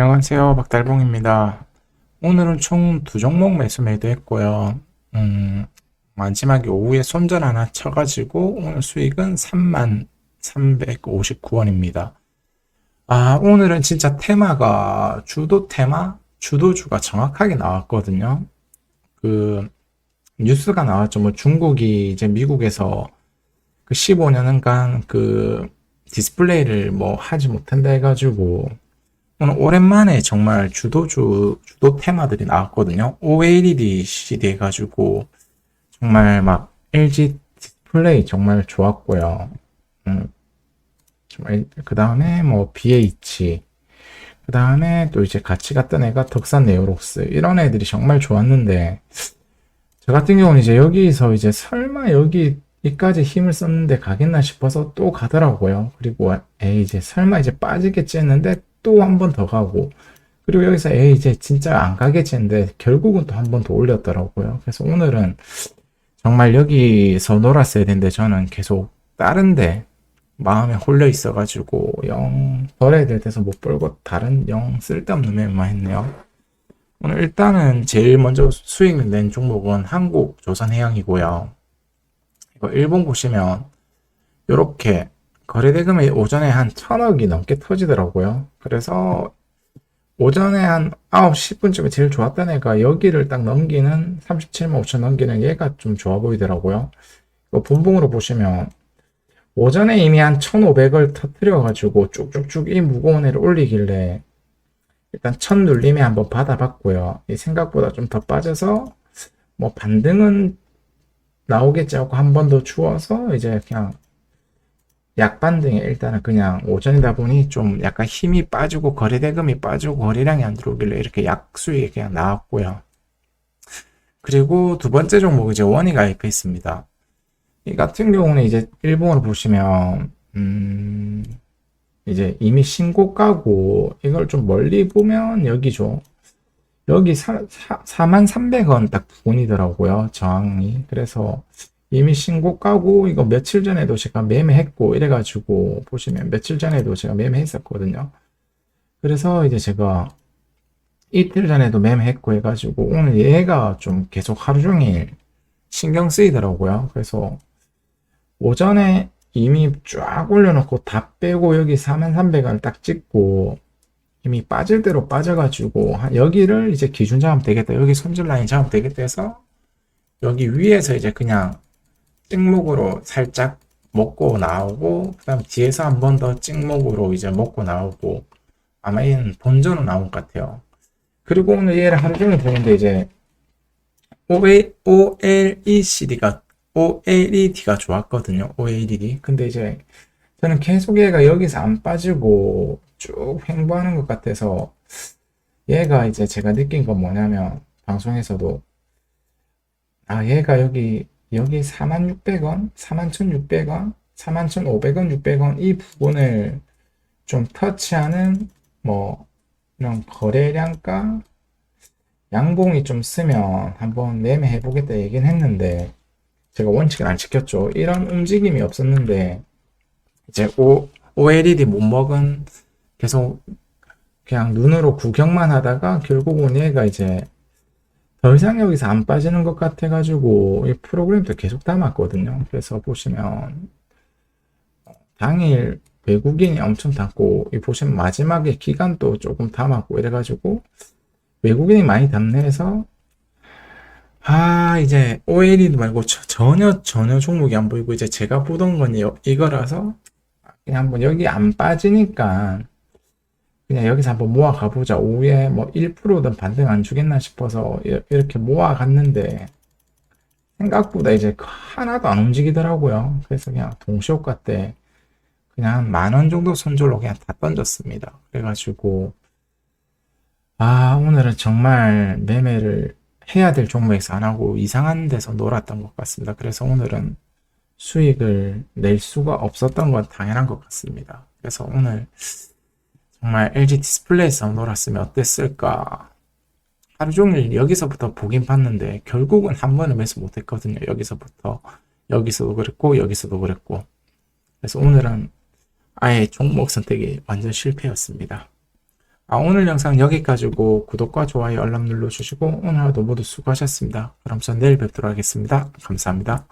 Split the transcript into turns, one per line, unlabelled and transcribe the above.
안녕하세요. 박달봉입니다. 오늘은 총 두 종목 매수 매도했고요. 음, 마지막에 오후에 손절 하나 쳐가지고 오늘 수익은 3만 359원입니다. 아, 오늘은 진짜 테마가 주도 테마, 주도주가 정확하게 나왔거든요. 그 뉴스가 나왔죠. 뭐 중국이 이제 미국에서 그 15년간 그 디스플레이를 뭐 하지 못한다 해가지고 오늘 오랜만에 정말 주도주, 주도 테마들이 나왔거든요. OLED CD 해가지고, 정말 막 LG 디스플레이 정말 좋았고요. 음, 그 다음에 뭐 BH, 그 다음에 또 이제 같이 갔던 애가 덕산 네오록스, 이런 애들이 정말 좋았는데, 저 같은 경우는 이제 여기서 이제 설마 여기 이까지 힘을 썼는데 가겠나 싶어서 또 가더라고요. 그리고 에이 이제 설마 이제 빠지겠지 했는데 또 한 번 더 가고 그리고 여기서 에이 이제 진짜 안 가겠지 했는데 결국은 또 한 번 더 올렸더라고요. 그래서 오늘은 정말 여기서 놀았어야 되는데 저는 계속 다른데 마음에 홀려 있어가지고 영 벌어야 될 때서 못 벌고 다른 영 쓸데없는 매만 했네요. 오늘 일단은 제일 먼저 수익 낸 종목은 한국 조선해양이고요. 이거 일본 보시면 이렇게 거래대금이 오전에 한 천억이 넘게 터지더라고요. 그래서 오전에 한 9시 10분쯤에 제일 좋았던 애가 여기를 딱 넘기는 37만 5천 넘기는 얘가 좀 좋아 보이더라고요. 이거 본봉으로 보시면 오전에 이미 한 1,500을 터뜨려가지고 쭉쭉쭉 이 무거운 애를 올리길래 일단 첫 눌림에 한번 받아봤고요. 이 생각보다 좀 더 빠져서 뭐 반등은 나오겠지 하고 한 번 더 주워서 이제 그냥 약반 등에 일단은 그냥 오전이다 보니 좀 약간 힘이 빠지고 거래 대금이 빠지고 거래량이 안 들어오길래 이렇게 약수익이 그냥 나왔고요. 그리고 두 번째 종목 이제 원이 가입해 있습니다. 이 같은 경우는 이제 일본으로 보시면 음 이제 이미 신고가고 이걸 좀 멀리 보면 여기죠. 여기 4, 4만 300원 딱 부분이더라고요. 저항이. 그래서 이미 신고가고 이거 며칠 전에도 제가 매매했고 이래가지고 보시면 며칠 전에도 제가 매매했었거든요. 그래서 이제 제가 이틀 전에도 매매했고 해가지고 오늘 얘가 좀 계속 하루 종일 신경 쓰이더라고요. 그래서 오전에 이미 쫙 올려놓고 다 빼고 여기 4300원을 딱 찍고 이미 빠질 대로 빠져가지고 여기를 이제 기준 잡으면 되겠다. 여기 손절 라인 잡으면 되겠다 해서 여기 위에서 이제 그냥 찍목으로 살짝 먹고 나오고 그 다음 뒤에서 한 번 더 찍목으로 이제 먹고 나오고 아마 얘는 본전으로 나온 것 같아요. 그리고 오늘 얘를 하루 종일 보는데 이제 OLED가 OLED가 좋았거든요. OLED. 근데 이제 저는 계속 얘가 여기서 안 빠지고 쭉 횡보하는 것 같아서 얘가 이제 제가 느낀 건 뭐냐면 방송에서도 아 얘가 여기 여기 46,600원, 41,600원, 41,500원, 600원 이 부분을 좀 터치하는 뭐 이런 거래량가 양봉이 좀 쓰면 한번 매매해 보겠다 얘기는 했는데 제가 원칙을 안 지켰죠. 이런 움직임이 없었는데 이제 O, OLED 못 먹은 계속 그냥 눈으로 구경만 하다가 결국은 얘가 이제 더 이상 여기서 안 빠지는 것 같아가지고 이 프로그램도 계속 담았거든요. 그래서 보시면 당일 외국인이 엄청 담고 이 보시면 마지막에 기간도 조금 담았고 이래가지고 외국인이 많이 담네 해서 아 이제 OLED 말고 전혀 전혀 종목이 안 보이고 이제 제가 보던 건 이거라서 그냥 한번 여기 안 빠지니까 그냥 여기서 한번 모아 가보자. 오후에 뭐 1%든 반등 안 주겠나 싶어서 이렇게 모아 갔는데 생각보다 이제 하나도 안 움직이더라고요. 그래서 그냥 동시효과 때 그냥 만 원 정도 손절로 그냥 다 던졌습니다. 그래가지고 아 오늘은 정말 매매를 해야 될 종목에서 안 하고 이상한 데서 놀았던 것 같습니다. 그래서 오늘은 수익을 낼 수가 없었던 건 당연한 것 같습니다. 그래서 오늘 정말 LG 디스플레이에서 놀았으면 어땠을까? 하루 종일 여기서부터 보긴 봤는데 결국은 한 번을 매수 못했거든요. 여기서부터 여기서도 그랬고 여기서도 그랬고 그래서 오늘은 아예 종목 선택이 완전 실패였습니다. 아, 오늘 영상 여기까지고 구독과 좋아요 알람 눌러주시고 오늘 하루도 모두 수고하셨습니다. 그럼 전 내일 뵙도록 하겠습니다. 감사합니다.